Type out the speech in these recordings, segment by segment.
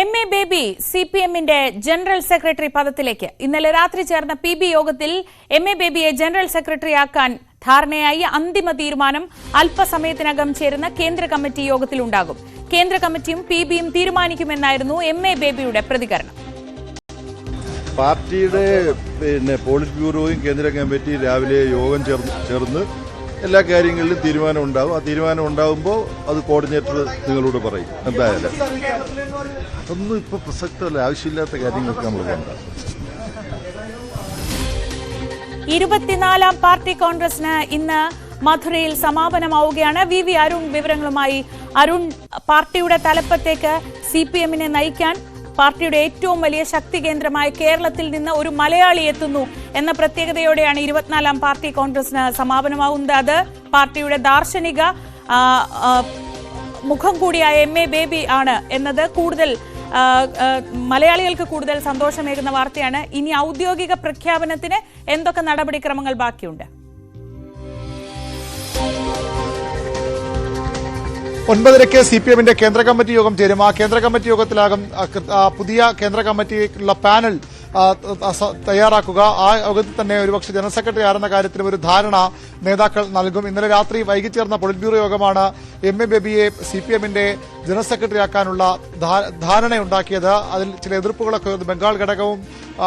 M A Baby C P എമ്മിന്റെ general secretary പദത്തിലേക്ക് ഇന്നലെ രാത്രി ചേർന്ന പി ബി യോഗത്തിൽ എം എ ബേബിയെ ജനറൽ സെക്രട്ടറിയാക്കാൻ ധാരണയായി അന്തിമ തീരുമാനം അല്പസമയത്തിനകം ചേരുന്ന കേന്ദ്ര കമ്മിറ്റി യോഗത്തിലുണ്ടാകും. കേന്ദ്ര കമ്മിറ്റിയും പി ബിയും തീരുമാനിക്കുമെന്നായിരുന്നു എം എ ബേബിയുടെ പ്രതികരണം. പാർട്ടിയുടെ പിന്നെ പോളിറ്റ് ബ്യൂറോയും കേന്ദ്ര കമ്മിറ്റി രാവിലെ യോഗം ചേർന്ന് എല്ലാ കാര്യങ്ങളിലും തീരുമാനം ഉണ്ടാവും ആ തീരുമാനം ഉണ്ടാവുമ്പോൾ അത് കോർഡിനേറ്റർ നിങ്ങളോട് പറയും. എന്തായാലും. അതൊന്നും ഇപ്പൊ പ്രസക്തമല്ല. ആവശ്യമില്ലാത്ത കാര്യങ്ങൾക്ക് നമ്മൾ കണ്ട ഇരുപത്തിനാലാം പാർട്ടി കോൺഗ്രസിന് ഇന്ന് മധുരയിൽ സമാപനമാവുകയാണ്. വി വി അരുൺ വിവരങ്ങളുമായി. അരുൺ പാർട്ടിയുടെ തലപ്പത്തേക്ക് സി പി എമ്മിനെ നയിക്കാൻ പാർട്ടിയുടെ ഏറ്റവും വലിയ ശക്തി കേന്ദ്രമായ കേരളത്തിൽ നിന്ന് ഒരു മലയാളി എത്തുന്നു എന്ന പ്രത്യേകതയോടെയാണ് ഇരുപത്തിനാലാം പാർട്ടി കോൺഗ്രസിന് സമാപനമാകുന്നത് അത് പാർട്ടിയുടെ ദാർശനിക മുഖം കൂടിയായ എം എ ബേബി ആണ് എന്നത് കൂടുതൽ മലയാളികൾക്ക് കൂടുതൽ സന്തോഷമേകുന്ന വാർത്തയാണ്. ഇനി ഔദ്യോഗിക പ്രഖ്യാപനത്തിന് എന്തൊക്കെ നടപടിക്രമങ്ങൾ ബാക്കിയുണ്ട്? ഒൻപതരയ്ക്ക് സി പി എമ്മിന്റെ കേന്ദ്ര കമ്മിറ്റി യോഗം ചേരും. ആ കേന്ദ്ര കമ്മിറ്റി യോഗത്തിലാകും പുതിയ കേന്ദ്ര കമ്മിറ്റിക്കുള്ള പാനൽ തയ്യാറാക്കുക. ആ യോഗത്തിൽ തന്നെ ഒരുപക്ഷെ ജനറൽ സെക്രട്ടറി ആരെന്ന കാര്യത്തിൽ ഒരു ധാരണ നേതാക്കൾ നൽകും. ഇന്നലെ രാത്രി വൈകി ചേർന്ന പൊളിറ്റ് ബ്യൂറോ യോഗമാണ് എം എ ബേബിയെ സി പി എമ്മിന്റെ ജനറൽ സെക്രട്ടറി ആക്കാനുള്ള ധാരണയുണ്ടാക്കിയത് അതിൽ ചില എതിർപ്പുകളൊക്കെ ബംഗാൾ ഘടകവും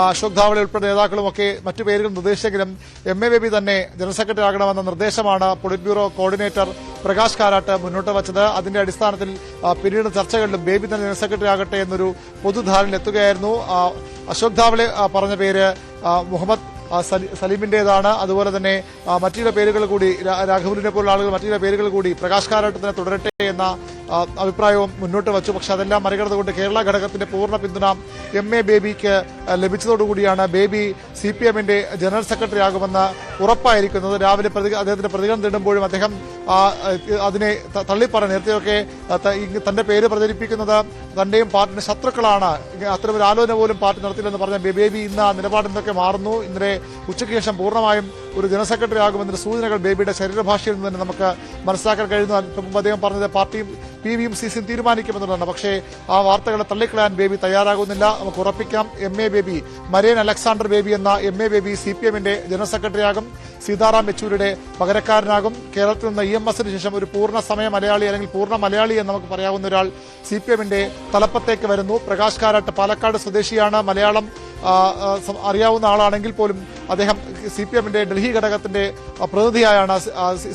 അശോക് ധാവളെ ഉൾപ്പെടെ നേതാക്കളും ഒക്കെ മറ്റു പേരുകൾ നിർദ്ദേശിച്ചെങ്കിലും എം എ ബേബി തന്നെ ജനറൽ സെക്രട്ടറി ആകണമെന്ന നിർദ്ദേശമാണ് politburo coordinator Prakash Karat മുന്നോട്ട് വച്ചത്. അതിന്റെ അടിസ്ഥാനത്തിൽ പിന്നീട് ചർച്ചകളിലും ബേബി തന്നെ ജനറൽ സെക്രട്ടറി ആകട്ടെ എന്നൊരു പൊതുധാരണയിൽ എത്തുകയായിരുന്നു. അശോക് ധാവളെ പറഞ്ഞ പേര് മുഹമ്മദ് സലീമിന്റേതാണ്. അതുപോലെ തന്നെ മറ്റു പേരുകൾ കൂടി രാഘവലിനെ പോലുള്ള ആളുകൾ മറ്റു പേരുകൾ കൂടി പ്രകാശ് കാരാട്ട് തന്നെ തുടരട്ടെ എന്ന അഭിപ്രായവും മുന്നോട്ട് വച്ചു. പക്ഷെ അതെല്ലാം മറികടന്നുകൊണ്ട് കേരള ഘടകത്തിന്റെ പൂർണ പിന്തുണ എം എ ബേബിക്ക് ലഭിച്ചതോടുകൂടിയാണ് ബേബി സി പി എമ്മിന്റെ ജനറൽ സെക്രട്ടറി ആകുമെന്ന് ഉറപ്പായിരിക്കുന്നത്. രാവിലെ അദ്ദേഹത്തിന്റെ പ്രതികരണം തേടുമ്പോഴും അദ്ദേഹം അതിനെ തള്ളിപ്പറ നേരത്തെയൊക്കെ തന്റെ പേര് പ്രചരിപ്പിക്കുന്നത് തന്റെയും പാർട്ടിയുടെ ശത്രുക്കളാണ്. ഒരു ആലോചന പോലും പാർട്ടി നടത്തില്ലെന്ന് പറഞ്ഞ ബേബി ഇന്ന് ആ നിലപാടിൽ നിന്നൊക്കെ മാറുന്നു? ഇന്നലെ ഉച്ചയ്ക്ക് ശേഷം പൂർണമായും ഒരു ജനറൽ സെക്രട്ടറി സൂചനകൾ ബേബിയുടെ ശരീരഭാഷയിൽ നിന്ന് തന്നെ നമുക്ക് മനസ്സിലാക്കാൻ കഴിയുന്നു. മുമ്പ് അദ്ദേഹം പറഞ്ഞത് പാർട്ടിയും പി വിയും സി സിയും തീരുമാനിക്കുമെന്നുള്ളതാണ്. പക്ഷേ ആ വാർത്തകളെ തള്ളിക്കളയാൻ ബേബി തയ്യാറാകുന്നില്ല. നമുക്ക് ഉറപ്പിക്കാം M A Baby Marian Alexander Baby എന്ന M A Baby C P എമ്മിന്റെ ജനറൽ സെക്രട്ടറി ആകും സീതാറാം യെച്ചൂരിയുടെ പകരക്കാരനാകും. കേരളത്തിൽ നിന്ന് ഇ എം എസിന് ശേഷം ഒരു പൂർണ സമയ മലയാളി അല്ലെങ്കിൽ പൂർണ മലയാളി എന്ന് നമുക്ക് പറയാവുന്ന ഒരാൾ സി പി എമ്മിന്റെ തലപ്പത്തേക്ക് വരുന്നു. പ്രകാശ് കാരാട്ട് പാലക്കാട് സ്വദേശിയാണ്. മലയാളം അറിയാവുന്ന ആളാണെങ്കിൽ പോലും അദ്ദേഹം സി പി എമ്മിന്റെ ഡൽഹി ഘടകത്തിന്റെ പ്രതിനിധിയായാണ്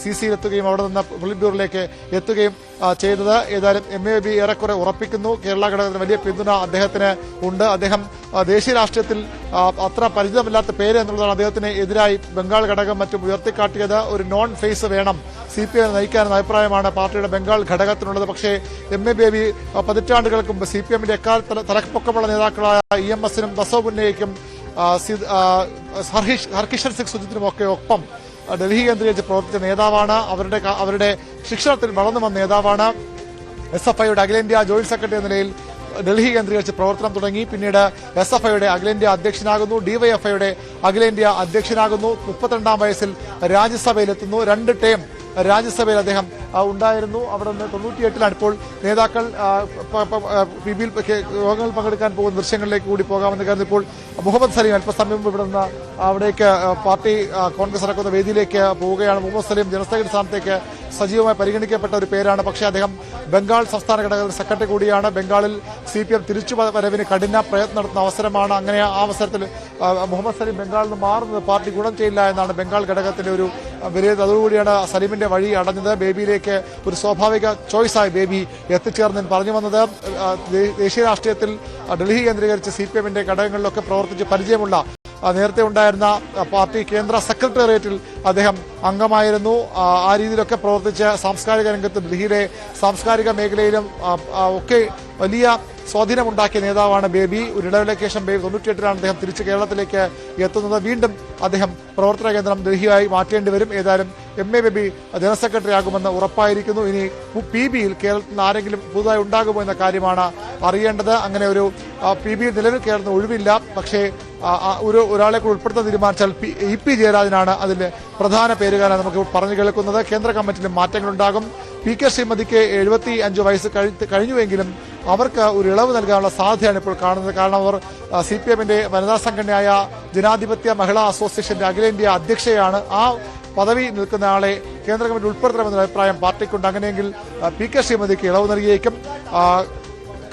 സി സിയിൽ എത്തുകയും അവിടെ നിന്ന് പൊളിറ്റ് എത്തുകയും ചെയ്തത്. ഏതായാലും എം എ ബി ഏറെക്കുറെ ഉറപ്പിക്കുന്നു. കേരള ഘടകത്തിന് വലിയ പിന്തുണ അദ്ദേഹത്തിന് ഉണ്ട്. അദ്ദേഹം ദേശീയ രാഷ്ട്രീയത്തിൽ അത്ര പരിചിതമില്ലാത്ത പേര് എന്നുള്ളതാണ് അദ്ദേഹത്തിന് എതിരായി ബംഗാൾ ഘടകം മറ്റും ഉയർത്തിക്കാട്ടിയത്. ഒരു നോൺ ഫേസ് വേണം സി പി എം നയിക്കാനെന്ന അഭിപ്രായമാണ് പാർട്ടിയുടെ ബംഗാൾ ഘടകത്തിനുള്ളത്. പക്ഷേ എം എ ബേബി പതിറ്റാണ്ടുകൾക്കും സി പി എമ്മിന്റെ എക്കാൽ തല- തലപ്പൊക്കമുള്ള നേതാക്കളായ ഇ എം എസിനും ഹർകിഷൻ സിംഗ് സുജിത്തിനുമൊക്കെ ഒപ്പം ഡൽഹി കേന്ദ്രീകരിച്ച് പ്രവർത്തിച്ച നേതാവാണ്. അവരുടെ അവരുടെ ശിക്ഷണത്തിൽ വളർന്നു വന്ന നേതാവാണ്. എസ് എഫ് ഐയുടെ അഖിലേന്ത്യാ ജോയിന്റ് സെക്രട്ടറി എന്ന നിലയിൽ ഡൽഹി കേന്ദ്രീകരിച്ച് പ്രവർത്തനം തുടങ്ങി. പിന്നീട് എസ് എഫ് ഐയുടെ അഖിലേന്ത്യാ അധ്യക്ഷനാകുന്നു. ഡിവൈഎഫ്ഐയുടെ അഖിലേന്ത്യാ അധ്യക്ഷനാകുന്നു. മുപ്പത്തിരണ്ടാം വയസ്സിൽ രാജ്യസഭയിലെത്തുന്നു. രണ്ട് ടേം രാജ്യസഭയിൽ അദ്ദേഹം ഉണ്ടായിരുന്നു. അവിടെ നിന്ന് തൊണ്ണൂറ്റിയെട്ടിലാണ് ഇപ്പോൾ നേതാക്കൾ പ- ബിയിൽ യോഗങ്ങൾ പങ്കെടുക്കാൻ പോകുന്ന ദൃശ്യങ്ങളിലേക്ക് കൂടി പോകാമെന്ന് കരുതി ഇപ്പോൾ മുഹമ്മദ് സലീം അല്പസമയം ഇവിടെ നിന്ന് അവിടേക്ക് പാർട്ടി കോൺഗ്രസ് നടക്കുന്ന വേദിയിലേക്ക് പോവുകയാണ്. മുഹമ്മദ് സലീം ജനറൽ സ്ഥാനത്തേക്ക് സജീവമായി പരിഗണിക്കപ്പെട്ട ഒരു പേരാണ്. പക്ഷേ അദ്ദേഹം ബംഗാൾ സംസ്ഥാന ഘടകത്തിന്റെ സെക്രട്ടറി കൂടിയാണ്. ബംഗാളിൽ സി പി എം തിരിച്ചു വരവിന് കഠിന പ്രയത്നം നടത്തുന്ന അവസരമാണ് അങ്ങനെ ആ അവസരത്തിൽ മുഹമ്മദ് സലീം ബംഗാളിൽ നിന്ന് മാറുന്നത് പാർട്ടി ഗുണം ചെയ്യില്ല എന്നാണ് ബംഗാൾ ഘടകത്തിന്റെ ഒരു വിലയിരുത്തൽ. അതോടുകൂടിയാണ് സലീമിന്റെ വഴി അടഞ്ഞത്. ബേബിയിലേക്ക് ഒരു സ്വാഭാവിക ചോയ്സായി ബേബി എത്തിച്ചേർന്ന് പറഞ്ഞു വന്നത്. ദേശീയ രാഷ്ട്രീയത്തിൽ ഡൽഹി കേന്ദ്രീകരിച്ച് സി പി എമ്മിന്റെ ഘടകങ്ങളിലൊക്കെ പ്രവർത്തിച്ച് പരിചയമുള്ള നേരത്തെ ഉണ്ടായിരുന്ന പാർട്ടി കേന്ദ്ര സെക്രട്ടേറിയറ്റിൽ അദ്ദേഹം അംഗമായിരുന്നു. ആ, രീതിയിലൊക്കെ പ്രവർത്തിച്ച് സാംസ്കാരിക രംഗത്തും ഡൽഹിയിലെ സാംസ്കാരിക മേഖലയിലും ഒക്കെ വലിയ സ്വാധീനമുണ്ടാക്കിയ നേതാവാണ് ബേബി. ഒരു ഇടവേളയ്ക്ക് ശേഷം ബേബി തൊണ്ണൂറ്റിയെട്ടിലാണ് അദ്ദേഹം തിരിച്ച് കേരളത്തിലേക്ക് എത്തുന്നത്. വീണ്ടും അദ്ദേഹം പ്രവർത്തന കേന്ദ്രം ഡൽഹിയായി മാറ്റേണ്ടി വരും. ഏതായാലും M A Baby general secretary ആകുമെന്ന് ഉറപ്പായിരിക്കുന്നു. ഇനി പി ബിയിൽ കേരളത്തിൽ ആരെങ്കിലും പുതുതായി ഉണ്ടാകുമോ എന്ന കാര്യമാണ് അറിയേണ്ടത്. അങ്ങനെ ഒരു പി ബിയിൽ നിലവിൽ കേരളത്തിൽ ഒഴിവില്ല. പക്ഷേ ഒരു ഒരാളെ കൂടി ഉൾപ്പെടുത്താൻ തീരുമാനിച്ചാൽ ഇ പി ജയരാജനാണ് അതിൽ പ്രധാന പേരുകാരാണ് നമുക്ക് പറഞ്ഞു കേൾക്കുന്നത്. കേന്ദ്ര കമ്മിറ്റിയിലും മാറ്റങ്ങളുണ്ടാകും. പി കെ ശ്രീമതിക്ക് എഴുപത്തി അഞ്ച് വയസ്സ് കഴിഞ്ഞുവെങ്കിലും അവർക്ക് ഒരു ഇളവ് നൽകാനുള്ള സാധ്യതയാണ് ഇപ്പോൾ കാണുന്നത്. കാരണം അവർ സി പി എമ്മിന്റെ വനിതാ സംഘടനയായ ജനാധിപത്യ മഹിളാ അസോസിയേഷന്റെ അഖിലേന്ത്യാ അധ്യക്ഷയാണ് ആ പദവി നിൽക്കുന്ന ആളെ കേന്ദ്ര കമ്മിറ്റി ഉൾപ്പെടുത്തണമെന്ന അഭിപ്രായം പാർട്ടിക്കുണ്ട്. അങ്ങനെയെങ്കിൽ പി കെ ശ്രീമതിക്ക് ഇളവ് നൽകിയേക്കും.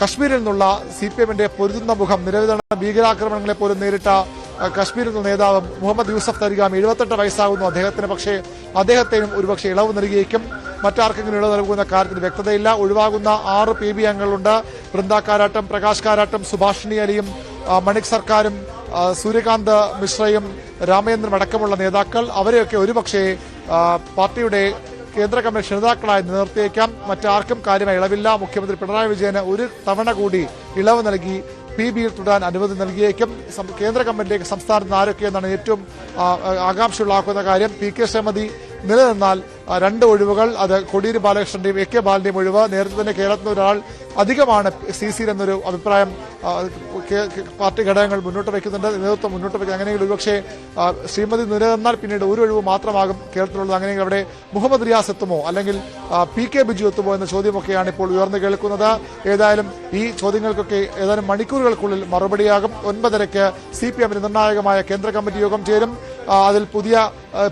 കശ്മീരിൽ നിന്നുള്ള സി പി എമ്മിന്റെ പൊരുതുന്ന മുഖം നിരവധി ഭീകരാക്രമണങ്ങളെ പോലും നേരിട്ട കശ്മീരിൽ നിന്ന് നേതാവ് മുഹമ്മദ് യൂസഫ് തരികാം എഴുപത്തെട്ട് വയസ്സാകുന്നു അദ്ദേഹത്തിന്. പക്ഷേ അദ്ദേഹത്തെയും ഒരുപക്ഷെ ഇളവ് നൽകിയേക്കും. മറ്റാർക്കെങ്കിലും ഇളവ് നൽകുന്ന കാര്യത്തിൽ വ്യക്തതയില്ല. ഒഴിവാകുന്ന ആറ് പി ബി അംഗങ്ങളുണ്ട്. ബൃന്ദ കാരാട്ടം പ്രകാശ് കാരാട്ടം സുഭാഷിണി അലിയും മണിക് സർക്കാരും സൂര്യകാന്ത് മിശ്രയും രാമചന്ദ്രൻ അടക്കമുള്ള നേതാക്കൾ. അവരെയൊക്കെ ഒരുപക്ഷെ പാർട്ടിയുടെ കേന്ദ്ര കമ്മിറ്റി നേതാക്കളായി നിർത്തിയേക്കാം മറ്റാർക്കും കാര്യമായി ഇളവില്ല. മുഖ്യമന്ത്രി പിണറായി വിജയന് ഒരു തവണ കൂടി ഇളവ് നൽകി പി ബിയിൽ തുടരാൻ അനുമതി നൽകിയേക്കും. കേന്ദ്ര കമ്മിറ്റിയിലേക്ക് സംസ്ഥാനത്ത് നിന്ന് ആരൊക്കെയെന്നാണ് ഏറ്റവും ആകാംക്ഷയുള്ളാക്കുന്ന കാര്യം. പി കെ ശ്രീമതി നിലനിന്നാൽ രണ്ട് ഒഴിവുകൾ അത് കൊടിയേരി ബാലകൃഷ്ണന്റെയും എ കെ ബാലിന്റെയും ഒഴിവ്. നേരത്തെ തന്നെ കേരളത്തിൽ ഒരാൾ അധികമാണ് സി സിയിൽ എന്നൊരു അഭിപ്രായം പാർട്ടി ഘടകങ്ങൾ മുന്നോട്ട് വയ്ക്കുന്നുണ്ട് നേതൃത്വം മുന്നോട്ട് വയ്ക്കുക. അങ്ങനെയുള്ള ഒരുപക്ഷെ ശ്രീമതി നിലനിന്നാൽ പിന്നീട് ഒരു ഒഴിവ് മാത്രമാകും കേരളത്തിലുള്ളത്. അങ്ങനെയെങ്കിൽ അവിടെ മുഹമ്മദ് റിയാസ് എത്തുമോ? അല്ലെങ്കിൽ പി കെ ബിജു എത്തുമോ എന്ന ചോദ്യമൊക്കെയാണ് ഇപ്പോൾ ഉയർന്നു കേൾക്കുന്നത്. ഏതായാലും ഈ ചോദ്യങ്ങൾക്കൊക്കെ ഏതാനും മണിക്കൂറുകൾക്കുള്ളിൽ മറുപടിയാകും. ഒൻപതരയ്ക്ക് സി പി എമ്മിന് നിർണായകമായ കേന്ദ്ര കമ്മിറ്റി യോഗം ചേരും. അതിൽ പുതിയ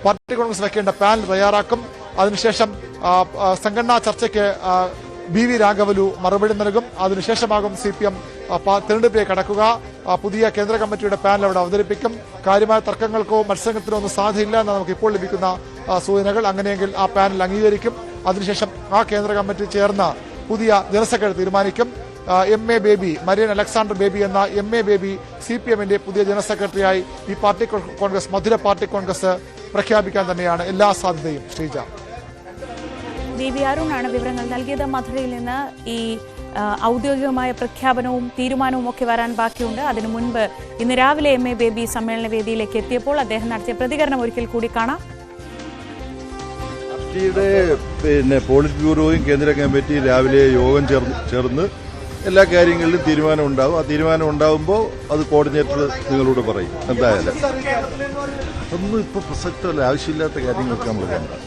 പാർട്ടി കോൺഗ്രസ് വെക്കേണ്ട പാനൽ തയ്യാറാക്കും. അതിനുശേഷം സംഘടനാ ചർച്ചയ്ക്ക് ബി വി രാഘവലു മറുപടി നൽകും. അതിനുശേഷമാകും സി പി എം തെരഞ്ഞെടുപ്പിലേക്ക് കടക്കുക. പുതിയ കേന്ദ്ര കമ്മിറ്റിയുടെ പാനൽ അവിടെ അവതരിപ്പിക്കും. കാര്യമായ തർക്കങ്ങൾക്കോ മത്സരത്തിനോ ഒന്നും സാധ്യതയില്ല എന്നാണ് നമുക്ക് ഇപ്പോൾ ലഭിക്കുന്ന സൂചനകൾ. അങ്ങനെയെങ്കിൽ ആ പാനൽ അംഗീകരിക്കും. അതിനുശേഷം ആ കേന്ദ്ര കമ്മിറ്റി ചേർന്ന് പുതിയ ജനറൽ തീരുമാനിക്കും. M A Baby Marian Alexander Baby എന്ന M A Baby C P എമ്മിന്റെ പുതിയ ജനറൽ സെക്രട്ടറിയായി ഈ party congress Madurai party congress പ്രഖ്യാപിക്കാൻ തന്നെയാണ് എല്ലാ സാധ്യതയും. ശ്രീജ. അരുണാണ് വിവരങ്ങൾ നൽകിയത്. മധുരയിൽ നിന്ന് ഈ ഔദ്യോഗികമായ പ്രഖ്യാപനവും തീരുമാനവും ഒക്കെ വരാൻ ബാക്കിയുണ്ട്. അതിനു മുൻപ് ഇന്ന് രാവിലെ എം എ ബേബി സമ്മേളന വേദിയിലേക്ക് എത്തിയപ്പോൾ അദ്ദേഹം നടത്തിയ പ്രതികരണം ഒരിക്കൽ കൂടി കാണാം. പാർട്ടിയുടെ പിന്നെ പോളിറ്റ് ബ്യൂറോയും കേന്ദ്ര കമ്മിറ്റി രാവിലെ യോഗം ചേർന്ന് ചേർന്ന് എല്ലാ കാര്യങ്ങളിലും തീരുമാനം ഉണ്ടാവും. ആ തീരുമാനം ഉണ്ടാവുമ്പോൾ അത് കോർഡിനേറ്റർ നിങ്ങളോട് പറയും. എന്തായാലും. ഒന്നും ഇപ്പൊ പ്രസക്തമല്ല. ആവശ്യമില്ലാത്ത കാര്യങ്ങളൊക്കെ നമ്മൾ കണ്ടു.